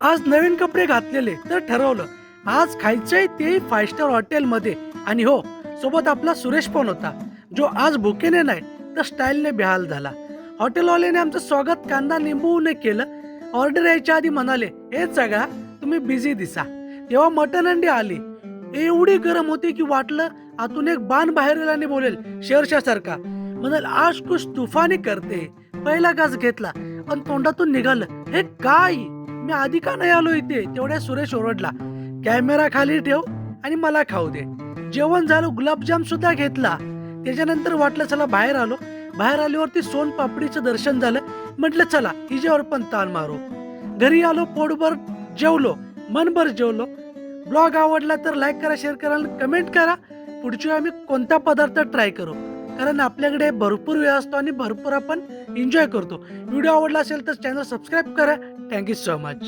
आज नवीन कपडे घातलेले तर ठरवलं. आज खायचंय ते फाईव्ह स्टार हॉटेलमध्ये आणि हो सोबत आपला सुरेश पण होता. जो आज भुकेने नाही तर स्टाईलने बेहाल झाला. हॉटेलवाल्याने आमचं स्वागत कांदा निंबूने केलं. ऑर्डर यायच्या आधी म्हणाले हे सगळा तुम्ही बिझी दिसा. तेव्हा मटन अंडी आली. एवढी गरम होती की वाटलं आतून एक बाण बाहेर बोलेल शेरशासारखा म्हणाल आज कुछ तुफानी करते. पहिला घास घेतला. पण तोंडातून निघालं. हे काय? मी आधी का नाही आलो इथे? तेवढ्या सुरेश ओरडला. कॅमेरा खाली ठेव आणि मला खाऊ दे. जेवण झालं गुलाबजाम सुद्धा घेतला. त्याच्यानंतर वाटलं चला बाहेर आलो. बाहेर आल्यावरती सोन पापडीचं दर्शन झालं. म्हटलं चला हिजेवर पण ताण मारू. घरी आलो पोटभर जेवलो मनभर जेवलो. ब्लॉग आवडला तर लाईक करा शेअर करा आणि कमेंट करा. पुढची वेळी आम्ही कोणता पदार्थ ट्राय करू? कारण आपल्याकडे भरपूर वेळ असतो आणि भरपूर आपण एन्जॉय करतो. व्हिडिओ आवडला असेल तर चॅनल सबस्क्राईब करा. Thank you so much